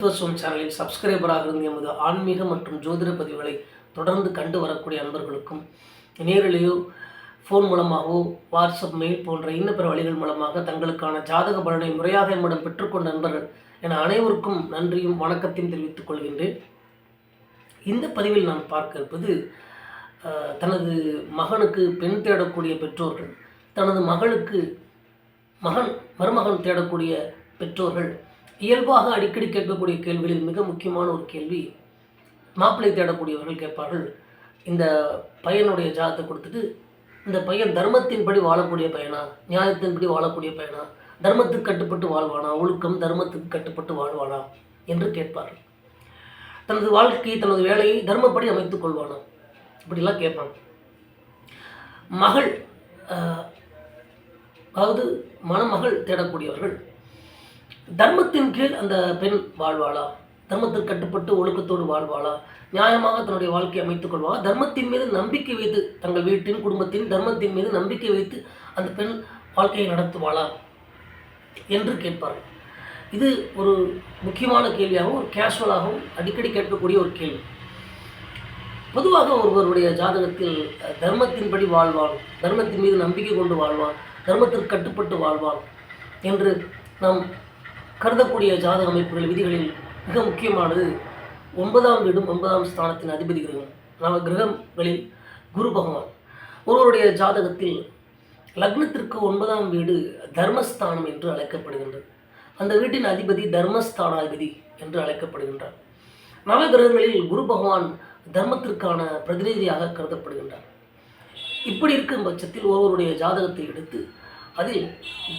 தத்துவசுவம் சேனலில் சப்ஸ்கிரைபராக இருந்து எமது ஆன்மீக மற்றும் ஜோதிட பதிவுகளை தொடர்ந்து கண்டு வரக்கூடிய அன்பர்களுக்கும் நேரிலேயோ ஃபோன் மூலமாகவோ வாட்ஸ்அப் மெயில் போன்ற இன்ன பிற வழிகள் மூலமாக தங்களுக்கான ஜாதக பலனை முறையாக எம்மிடம் பெற்றுக்கொண்ட நண்பர்கள் என அனைவருக்கும் நன்றியும் வணக்கத்தையும் தெரிவித்துக் கொள்கின்றேன். இந்த பதிவில் நாம் பார்க்க இருப்பது தனது மகனுக்கு பெண் தேடக்கூடிய பெற்றோர்கள் தனது மகளுக்கு மகன் மருமகன் தேடக்கூடிய பெற்றோர்கள் இயல்பாக அடிக்கடி கேட்கக்கூடிய கேள்விகளில் மிக முக்கியமான ஒரு கேள்வி மாப்பிள்ளை தேடக்கூடியவர்கள் கேட்பார்கள் இந்த பையனுடைய ஜாதத்தை கொடுத்துட்டு இந்த பையன் தர்மத்தின்படி வாழக்கூடிய பையனா நியாயத்தின்படி வாழக்கூடிய பையனா தர்மத்துக்கு கட்டுப்பட்டு வாழ்வானா ஒழுக்கம் தர்மத்துக்கு கட்டுப்பட்டு வாழ்வானா என்று கேட்பார்கள். தனது வாழ்க்கையை தனது வேலையை தர்மப்படி அமைத்துக் கொள்வானா? இப்படிலாம் கேட்பாங்க. மகள் அதாவது மணமகள் தேடக்கூடியவர்கள் தர்மத்தின் கீழ் அந்த பெண் வாழ்வாளா? தர்மத்திற்கு கட்டுப்பட்டு ஒழுக்கத்தோடு வாழ்வாளா? நியாயமாக தன்னுடைய வாழ்க்கையை அமைத்துக் கொள்வாளா? தர்மத்தின் மீது நம்பிக்கை வைத்து தங்கள் வீட்டின் குடும்பத்தின் தர்மத்தின் மீது நம்பிக்கை வைத்து அந்த பெண் வாழ்க்கையை நடத்துவாளா என்று கேட்பார்கள். இது ஒரு முக்கியமான கேள்வியாகவும் ஒரு கேஷுவலாகவும் அடிக்கடி கேட்கக்கூடிய ஒரு கேள்வி. பொதுவாக ஒருவருடைய ஜாதகத்தில் தர்மத்தின்படி வாழ்வான் தர்மத்தின் மீது நம்பிக்கை கொண்டு வாழ்வான் தர்மத்திற்கு கட்டுப்பட்டு வாழ்வான் என்று நாம் கருதக்கூடிய ஜாதக அமைப்புகள் விதிகளில் மிக முக்கியமானது ஒன்பதாம் வீடும் ஒன்பதாம் ஸ்தானத்தின் அதிபதி கிரகம். நவ கிரகங்களில் குரு பகவான். ஒருவருடைய ஜாதகத்தில் லக்னத்திற்கு ஒன்பதாம் வீடு தர்மஸ்தானம் என்று அழைக்கப்படுகின்றது. அந்த வீட்டின் அதிபதி தர்மஸ்தானாதிபதி என்று அழைக்கப்படுகின்றார். நவகிரகங்களில் குரு பகவான் தர்மத்திற்கான பிரதிநிதியாக கருதப்படுகின்றார். இப்படி இருக்கும் பட்சத்தில் ஒருவருடைய ஜாதகத்தை எடுத்து அதில்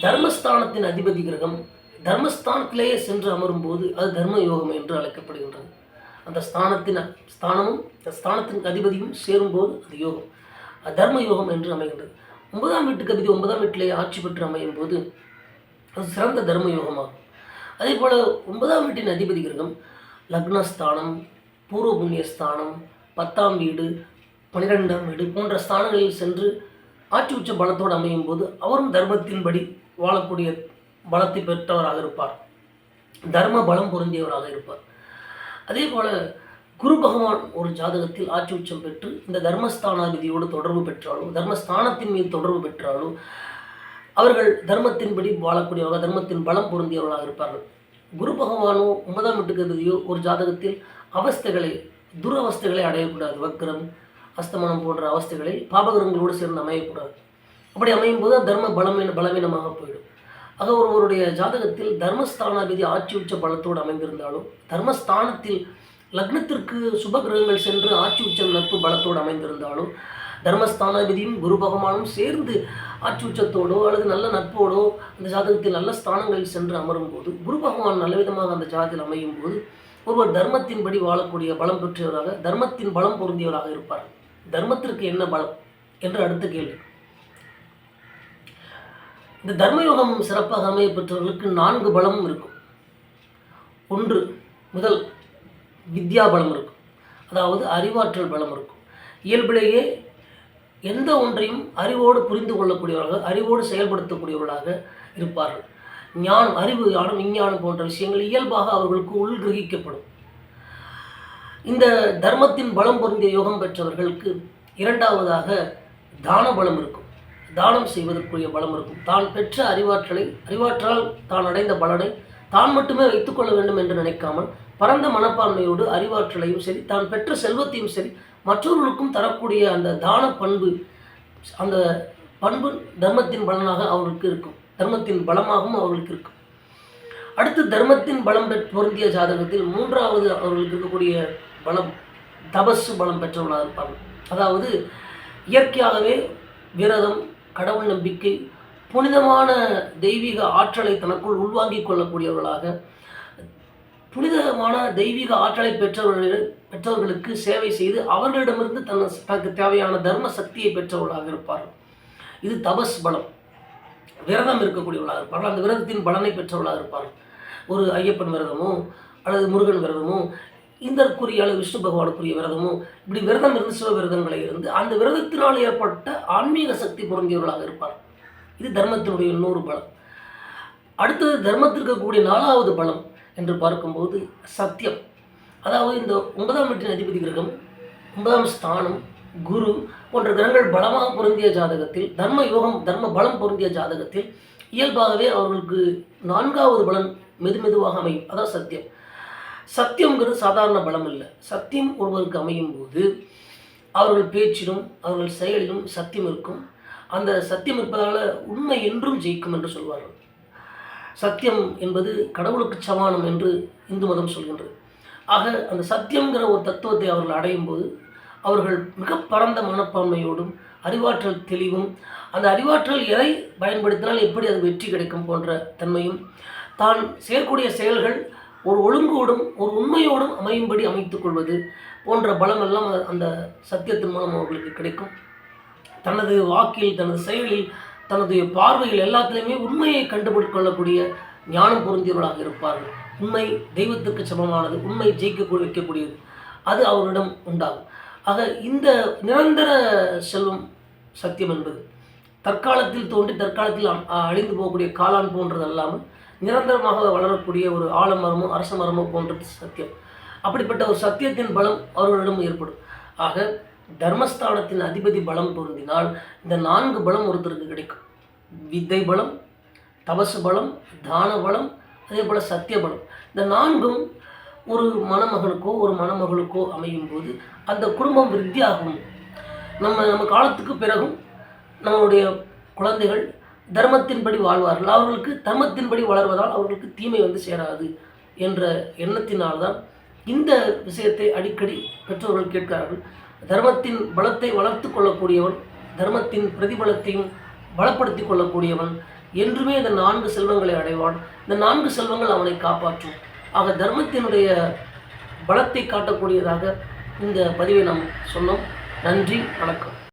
தர்மஸ்தானத்தின் அதிபதி கிரகம் தர்மஸ்தானத்திலேயே சென்று அமரும்போது அது தர்ம யோகம் என்று அழைக்கப்படுகின்றது. அந்த ஸ்தானத்தின் ஸ்தானமும் அந்த ஸ்தானத்தின் அதிபதியும் சேரும்போது அது யோகம். அது தர்ம யோகம் என்று அமைகின்றது. ஒன்பதாம் வீட்டுக்கு அதிபதி ஒன்பதாம் வீட்டிலேயே ஆட்சி பெற்று அமையும் போது அது சிறந்த தர்ம யோகமாகும் அதே போல் ஒன்பதாம் வீட்டின் அதிபதி கிரகம் லக்னஸ்தானம் பூர்வ புண்ணிய ஸ்தானம் பத்தாம் வீடு பன்னிரெண்டாம் வீடு போன்ற ஸ்தானங்களில் சென்று ஆட்சி உச்ச பலத்தோடு அமையும் போது அவரும் தர்மத்தின்படி வாழக்கூடிய பலத்தை பெற்றவராக இருப்பார். தர்ம பலம் பொருந்தியவராக இருப்பார். அதே போல குரு பகவான் ஒரு ஜாதகத்தில் ஆட்சி உச்சம் பெற்று இந்த தர்மஸ்தானாதிபதியோடு தொடர்பு பெற்றாலோ தர்மஸ்தானத்தின் மீது தொடர்பு பெற்றாலோ அவர்கள் தர்மத்தின்படி வாழக்கூடியவர்கள் தர்மத்தின் பலம் பொருந்தியவர்களாக இருப்பார்கள். குரு பகவானோ ஒன்பதாம் வீட்டுக்கு ஒரு ஜாதகத்தில் அவஸ்தைகளை துரவஸ்தைகளை அடையக்கூடாது. வக்ரம் அஸ்தமனம் போன்ற அவஸ்தைகளை பாபகரங்களோடு சேர்ந்து அமையக்கூடாது. அப்படி அமையும் போது தர்ம பலமீன பலவீனமாக போயிடும். ஆக ஒருவருடைய ஜாதகத்தில் தர்மஸ்தானாதிபதி ஆட்சி உச்ச பலத்தோடு அமைந்திருந்தாலும் தர்மஸ்தானத்தில் லக்னத்திற்கு சுப கிரகங்கள் சென்று ஆட்சி உச்சம் நட்பு பலத்தோடு அமைந்திருந்தாலும் தர்மஸ்தானாதிபதியும் குரு பகவானும் சேர்ந்து ஆட்சி உச்சத்தோடோ அல்லது நல்ல நட்போடோ அந்த ஜாதகத்தில் நல்ல ஸ்தானங்களில் சென்று அமரும் போது குரு பகவான் நல்ல விதமாக அந்த ஜாதகத்தில் அமையும் போது ஒருவர் தர்மத்தின்படி வாழக்கூடிய பலம் பெற்றவராக தர்மத்தின் பலம் பொருந்தியவராக இருப்பார். தர்மத்திற்கு என்ன பலம்? என்று அடுத்த கேள்வி. இந்த தர்மயோகம் சிறப்பாக அமைய பெற்றவர்களுக்கு நான்கு பலமும் இருக்கும். ஒன்று முதல் வித்யா பலம் இருக்கும். அதாவது அறிவாற்றல் பலம் இருக்கும். இயல்பிலேயே எந்த ஒன்றையும் அறிவோடு புரிந்து கொள்ளக்கூடியவர்கள் அறிவோடு செயல்படுத்தக்கூடியவர்களாக இருப்பார்கள். ஞானம் அறிவு ஞானம் விஞ்ஞானம் போன்ற விஷயங்கள் இயல்பாக அவர்களுக்கு உள்கிரகிக்கப்படும். இந்த தர்மத்தின் பலம் பொருந்திய யோகம் பெற்றவர்களுக்கு இரண்டாவதாக தான பலம் இருக்கும். தானம் செய்வதற்குரிய பலம் இருக்கும். தான் பெற்ற அறிவாற்றலை அறிவாற்றலால் தான் அடைந்த பலனை தான் மட்டுமே வைத்துக்கொள்ள வேண்டும் என்று நினைக்காமல் பரந்த மனப்பான்மையோடு அறிவாற்றலையும் சரி தான் பெற்ற செல்வத்தையும் சரி மற்றவர்களுக்கும் தரக்கூடிய அந்த தான பண்பு அந்த பண்பு தர்மத்தின் பலனாக அவர்களுக்கு இருக்கும். தர்மத்தின் பலமாகவும் அவர்களுக்கு இருக்கும். அடுத்து தர்மத்தின் பலம் பெற் பொருந்திய ஜாதகத்தில் மூன்றாவது அவர்களுக்கு இருக்கக்கூடிய பலம் தபசு பலம் பெற்றவர்களாக இருப்பாங்க அதாவது இயற்கையாகவே விரதம் கடவுள் நம்பிக்கை புனிதமான தெய்வீக ஆற்றலை தனக்குள் உள்வாங்கிக் கொள்ளக்கூடியவர்களாக புனிதமான தெய்வீக ஆற்றலை பெற்றவர்கள் பெற்றவர்களுக்கு சேவை செய்து அவர்களிடமிருந்து தன் தனக்கு தேவையான தர்ம சக்தியை பெற்றவர்களாக இருப்பார்கள். இது தபஸ் பலம். விரதம் இருக்கக்கூடியவர்களாக இருப்பார்கள். அந்த விரதத்தின் பலனை பெற்றவர்களாக இருப்பார்கள். ஒரு ஐயப்பன் விரதமோ அல்லது முருகன் விரதமோ இந்தற்குரிய அளவு விஷ்ணு பகவானுக்குரிய விரதமும் இப்படி விரதம் இருந்து சிவ விரதங்களை இருந்து அந்த விரதத்தினால் ஏற்பட்ட ஆன்மீக சக்தி பொருந்தியவர்களாக இருப்பார். இது தர்மத்தினுடைய இன்னொரு பலம். அடுத்தது தர்மத்திற்கு கூடிய நாலாவது பலம் என்று பார்க்கும்போது சத்தியம். அதாவது இந்த ஒன்பதாம் வீட்டின் அதிபதி கிரகம் ஒன்பதாம் ஸ்தானம் குரு போன்ற கிரகங்கள் பலமாக பொருந்திய ஜாதகத்தில் தர்ம யோகம் தர்ம பலம் பொருந்திய ஜாதகத்தில் இயல்பாகவே அவர்களுக்கு நான்காவது பலன் மெது மெதுவாக அமையும். அதான் சத்தியம். சத்தியங்கிறது சாதாரண பலம் இல்லை சத்தியம் ஒருவருக்கு அமையும் போது அவர்கள் பேச்சிலும் அவர்கள் செயலிலும் சத்தியம் இருக்கும். அந்த சத்தியம் இருப்பதால் உண்மை என்றும் ஜெயிக்கும் என்று சொல்வார்கள். சத்தியம் என்பது கடவுளுக்கு சமானம் என்று இந்து மதம் சொல்கின்றது. ஆக அந்த சத்தியங்கிற ஒரு தத்துவத்தை அவர்கள் அடையும் போது அவர்கள் மிக பரந்த மனப்பான்மையோடும் அறிவாற்றல் தெளிவும் அந்த அறிவாற்றல் எதை பயன்படுத்தினால் எப்படி அது வெற்றி கிடைக்கும் போன்ற தன்மையும் தான் செய்யக்கூடிய செயல்கள் ஒரு ஒழுங்கோடும் ஒரு உண்மையோடும் அமையும்படி அமைத்துக் கொள்வது போன்ற பலமெல்லாம் அந்த சத்தியத்தின் மூலம் அவர்களுக்கு கிடைக்கும். தனது வாக்கில் தனது செயலில் தனது பார்வையில் எல்லாத்துலேயுமே உண்மையை கண்டுபிடித்து கொள்ளக்கூடிய ஞானம் பொருந்தியவர்களாக இருப்பார்கள். உண்மை தெய்வத்திற்கு சமமானது உண்மை ஜெயிக்க வைக்கக்கூடியது. அது அவரிடம் உண்டாகும். ஆக இந்த நிரந்தர செல்வம் சத்தியம் என்பது தற்காலத்தில் தோன்றி தற்காலத்தில் அழிந்து போகக்கூடிய காளான் போன்றது அல்லாமல் நிரந்தரமாக வளரக்கூடிய ஒரு ஆலமரமோ அரச மரமோ போன்றது சத்தியம். அப்படிப்பட்ட ஒரு சத்தியத்தின் பலம் அவர்களிடம் ஏற்படும். ஆக தர்மஸ்தானத்தின் அதிபதி பலம் பொருந்தினால் இந்த நான்கு பலம் ஒருத்தருக்கு கிடைக்கும். வித்தை பலம் தபசு பலம் தான பலம் அதே போல் சத்திய பலம். இந்த நான்கும் ஒரு மணமகனுக்கோ ஒரு மணமகளுக்கோ அமையும் போது அந்த குடும்பம் விருத்தியாகும். நம்ம நம்ம காலத்துக்கு பிறகும் நம்மளுடைய குழந்தைகள் தர்மத்தின்படி வாழ்வார்கள். அவர்களுக்கு தர்மத்தின்படி வளர்வதால் அவர்களுக்கு தீமை வந்து சேராது என்ற எண்ணத்தினால்தான் இந்த விஷயத்தை அடிக்கடி பெற்றோர்கள் கேட்கிறார்கள். தர்மத்தின் பலத்தை வளர்த்து கொள்ளக்கூடியவன் தர்மத்தின் பிரதிபலத்தையும் பலப்படுத்தி கொள்ளக்கூடியவன் என்றுமே இந்த நான்கு செல்வங்களை அடைவான். இந்த நான்கு செல்வங்கள் அவனை காப்பாற்றும். ஆக தர்மத்தினுடைய பலத்தை காட்டக்கூடியதாக இந்த பதிவை நாம் சொன்னோம். நன்றி வணக்கம்.